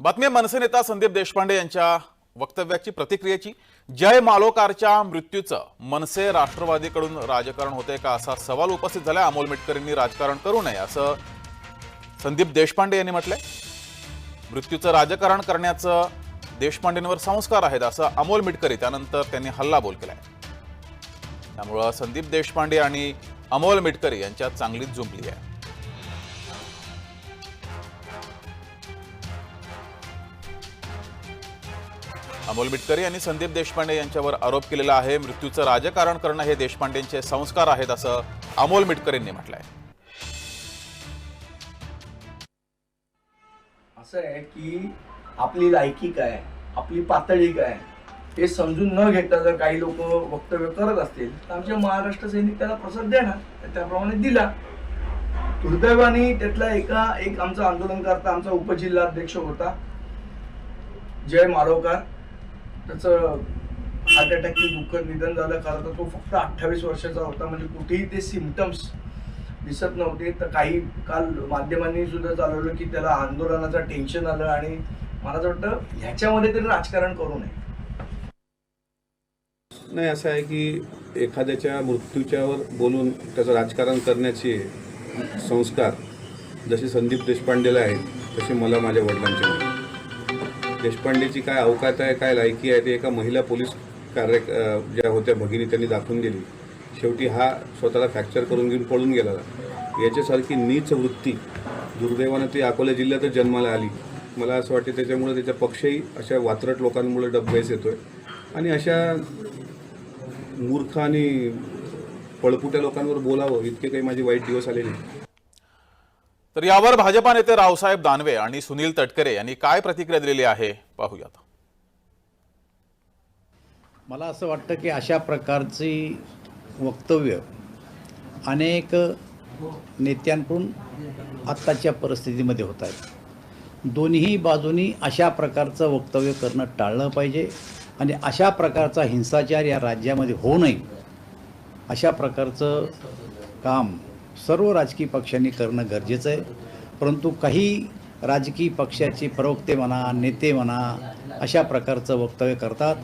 बातमी मनसे नेता संदीप देशपांडे यांच्या वक्तव्याची प्रतिक्रियेची. जय मालोकारच्या मृत्यूचं. मनसे राष्ट्रवादीकडून राजकारण होते का असा सवाल उपस्थित झाला. अमोल मिटकरींनी राजकारण करू नये असं संदीप देशपांडे यांनी म्हटलंय. मृत्यूचं राजकारण करण्याचं देशपांडेंवर संस्कार आहेत असं अमोल मिटकरी त्यानंतर त्यांनी हल्लाबोल केलाय. त्यामुळं संदीप देशपांडे आणि अमोल मिटकरी यांच्यात चांगलीच जुंपली आहे. अमोल मिटकरी यांनी संदीप देशपांडे यांच्यावर आरोप केलेला आहे. मृत्यूचं राजकारण करणं हे देशपांडेंचे संस्कार आहेत असं अमोल मिटकरींनी म्हटलंय. असं आहे की आपली लायकी काय आपली पातळी काय हे समजून न घेता जर काही लोक वक्तव्य करत असतील तर आमचे महाराष्ट्र सैनिक त्याला प्रसाद देणार त्याप्रमाणे दिला. दुर्दैवाने त्यातला एका एक आमचा आंदोलनकर्ता आमचा उपजिल्हाध्यक्ष होता जय मारोकार. त्याचं हार्ट अटॅकचे दुःख निधन झालं. खरं तर तो फक्त अठ्ठावीस वर्षाचा होता. म्हणजे कुठेही ते सिमटम्स दिसत नव्हते. तर काही काल माध्यमांनी सुद्धा चालवलं की त्याला आंदोलनाचं टेन्शन आलं आणि मला असं वाटतं ह्याच्यामध्ये तरी राजकारण करू नये. नाही असं आहे की एखाद्याच्या मृत्यूच्यावर बोलून त्याचं राजकारण करण्याचे संस्कार जसे संदीप देशपांडेला आहेत तसे मला माझ्या वडिलांचे देशपांडेची काय अवकात आहे काय लायकी आहे ते एका महिला पोलीस कार्य ज्या होत्या भगिनी त्यांनी दाखवून दिली. शेवटी हा स्वतःला फ्रॅक्चर करून घेऊन पळून गेला. याच्यासारखी नीच वृत्ती. दुर्दैवानं ती अकोला जिल्ह्यातच जन्माला आली. मला असं वाटते त्याच्यामुळे त्याचा पक्षही अशा वात्रट लोकांमुळे डबगैस येतोय. आणि अशा मूर्ख आणि पळपुट्या लोकांवर बोलावं इतके काही माझे वाईट दिवस आले नाही. तर यावर भाजपा नेते रावसाहेब दानवे आणि सुनील तटकरे यांनी काय प्रतिक्रिया दिलेली आहे? पाहूयात. मला असं वाटतं की अशा प्रकारची वक्तव्य अनेक नेत्यांकडून आत्ताच्या परिस्थितीमध्ये होत आहेत. दोन्ही बाजूनी अशा प्रकारचं वक्तव्य करणं टाळलं पाहिजे आणि अशा प्रकारचा हिंसाचार या राज्यामध्ये होऊ नये अशा प्रकारचं काम सर्व राजकीय पक्षांनी करणं गरजेचं आहे. परंतु काही राजकीय पक्षाचे प्रवक्ते म्हणा नेते म्हणा अशा प्रकारचं वक्तव्य करतात.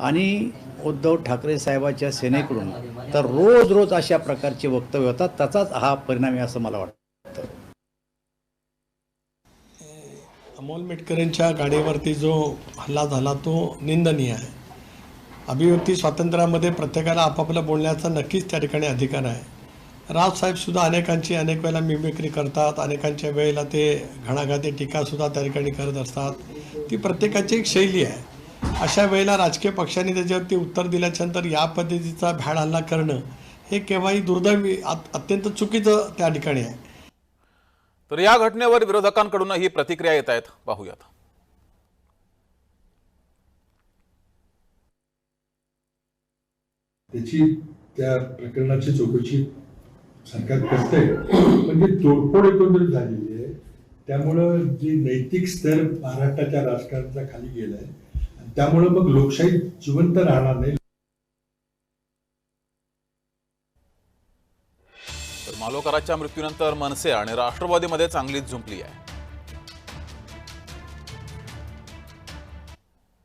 आणि उद्धव ठाकरे साहेबाच्या सेनेकडून तर रोज रोज अशा प्रकारचे वक्तव्य होतात. त्याचाच हा परिणाम आहे असं मला वाटतं. अमोल मेटकरांच्या गाडीवरती जो हल्ला झाला तो निंदनीय आहे. अभिव्यक्ती स्वातंत्र्यामध्ये प्रत्येकाला आपापलं बोलण्याचा नक्कीच त्या ठिकाणी अधिकार आहे. रावसाहेबसुद्धा अनेकांची अनेक वेळेला मिमिक्री करतात. अनेकांच्या वेळेला ते घणाघाती टीकासुद्धा त्या ठिकाणी करत असतात. ती प्रत्येकाची एक शैली आहे. अशा वेळेला राजकीय पक्षांनी त्याच्यावरती उत्तर दिल्याच्यानंतर या पद्धतीचा भ्याड हल्ला करणं हे केव्हाही दुर्दैवी अत- अत्यंत चुकीचं त्या ठिकाणी आहे. तर या घटनेवर विरोधकांकडूनही प्रतिक्रिया येत आहेत. पाहूयात. त्याची त्या प्रकरणाची चौकशी सरकार करतंय. म्हणजे तोडफोड एकंदरीत झालेली आहे त्यामुळं जे नैतिक स्तर महाराष्ट्राच्या राजकारणाचा खाली गेलाय त्यामुळं मग लोकशाही जिवंत राहणार नाही. तर मालोकराच्या मृत्यूनंतर मनसे आणि राष्ट्रवादीमध्ये चांगलीच झुंपली आहे.